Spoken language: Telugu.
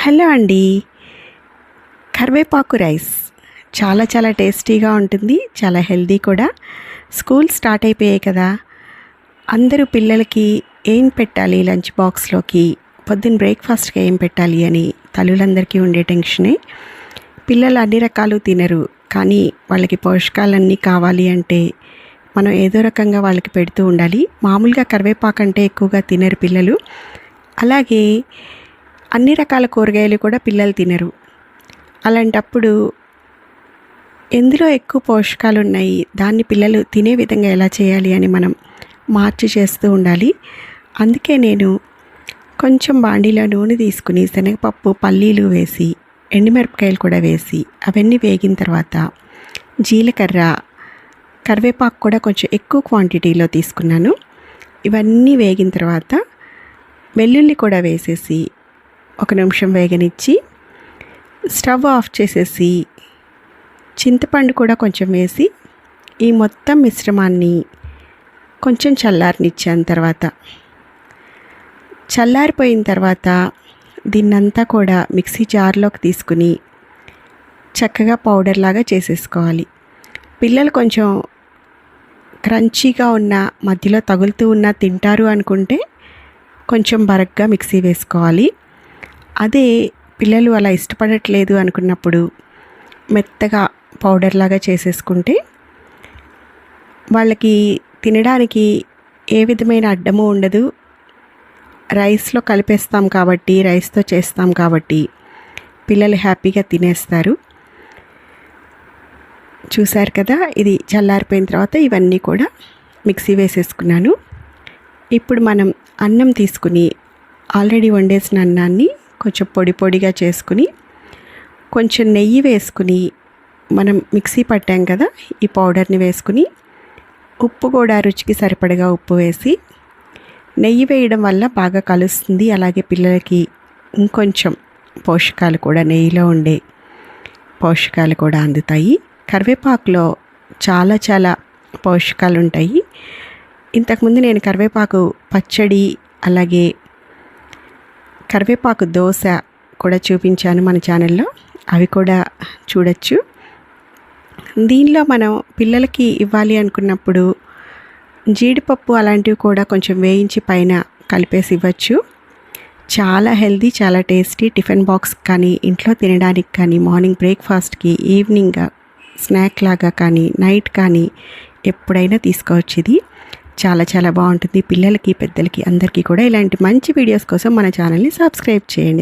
హలో అండి. కరివేపాకు రైస్ చాలా చాలా టేస్టీగా ఉంటుంది చాలా హెల్దీ కూడా. స్కూల్ స్టార్ట్ అయిపోయాయి కదా. అందరూ పిల్లలకి ఏం పెట్టాలి లంచ్ బాక్స్లోకి? పొద్దున్న బ్రేక్ఫాస్ట్కి ఏం పెట్టాలి అని తల్లులందరికీ ఉండే టెన్షనే. పిల్లలు అన్ని రకాలు తినరు కానీ వాళ్ళకి పోషకాలన్నీ కావాలి అంటే మనం ఏదో రకంగా వాళ్ళకి పెడుతూ ఉండాలి. మామూలుగా కరివేపాకు అంటే ఎక్కువగా తినరు పిల్లలు. అలాగే అన్ని రకాల కూరగాయలు కూడా పిల్లలు తినరు. అలాంటప్పుడు ఎందులో ఎక్కువ పోషకాలు ఉన్నాయి దాన్ని పిల్లలు తినే విధంగా ఎలా చేయాలి అని మనం మార్చి చేస్తూ ఉండాలి. అందుకే నేను కొంచెం బాండీలో నూనె తీసుకుని శనగపప్పు పల్లీలు వేసి ఎండుమిరపకాయలు కూడా వేసి అవన్నీ వేగిన తర్వాత జీలకర్ర కరివేపాకు కూడా కొంచెం ఎక్కువ క్వాంటిటీలో తీసుకున్నాను. ఇవన్నీ వేగిన తర్వాత వెల్లుల్లి కూడా వేసేసి ఒక నిమిషం వేగనిచ్చి స్టవ్ ఆఫ్ చేసేసి చింతపండు కూడా కొంచెం వేసి ఈ మొత్తం మిశ్రమాన్ని కొంచెం చల్లారనిచ్చాను తర్వాత. చల్లారిపోయిన తర్వాత దీన్నంతా కూడా మిక్సీ జార్లోకి తీసుకుని చక్కగా పౌడర్ లాగా చేసేసుకోవాలి. పిల్లలు కొంచెం క్రంచీగా ఉన్న మధ్యలో తగులుతూ ఉన్న తింటారు అనుకుంటే కొంచెం బరగ్గా మిక్సీ వేసుకోవాలి. అదే పిల్లలు అలా ఇష్టపడట్లేదు అనుకున్నప్పుడు మెత్తగా పౌడర్ లాగా చేసేసుకుంటే వాళ్ళకి తినడానికి ఏ విధమైన అడ్డము ఉండదు. రైస్లో కలిపేస్తాం కాబట్టి రైస్తో చేస్తాం కాబట్టి పిల్లలు హ్యాపీగా తినేస్తారు. చూశారు కదా ఇది చల్లారిపోయిన తర్వాత ఇవన్నీ కూడా మిక్సీ వేసేసుకున్నాను. ఇప్పుడు మనం అన్నం తీసుకుని ఆల్రెడీ వండేసిన అన్నాన్ని కొంచెం పొడి పొడిగా చేసుకుని కొంచెం నెయ్యి వేసుకుని మనం మిక్సీ పట్టాం కదా ఈ పౌడర్ని వేసుకుని ఉప్పు కూడా రుచికి సరిపడగా ఉప్పు వేసి నెయ్యి వేయడం వల్ల బాగా కలుస్తుంది. అలాగే పిల్లలకి ఇంకొంచెం పోషకాలు కూడా నెయ్యిలో ఉండే పోషకాలు కూడా అందుతాయి. కరివేపాకులో చాలా చాలా పోషకాలు ఉంటాయి. ఇంతకుముందు నేను కరివేపాకు పచ్చడి అలాగే కరివేపాకు దోశ కూడా చూపించాను మన ఛానల్లో. అవి కూడా చూడొచ్చు. దీనిలో మనం పిల్లలకి ఇవ్వాలి అనుకున్నప్పుడు జీడిపప్పు అలాంటివి కూడా కొంచెం వేయించి పైన కలిపేసి ఇవ్వచ్చు. చాలా హెల్దీ చాలా టేస్టీ టిఫిన్ బాక్స్ కానీ ఇంట్లో తినడానికి కానీ మార్నింగ్ బ్రేక్ఫాస్ట్కి ఈవినింగ్ స్నాక్ లాగా కానీ నైట్ కానీ ఎప్పుడైనా తీసుకోవచ్చు ఇది. చాలా చాలా బాగుంటుంది. పిల్లలకి పెద్దలకి అందరికీ కూడా ఇలాంటి మంచి వీడియోస్ కోసం మన ఛానల్ని సబ్స్క్రైబ్ చేయండి.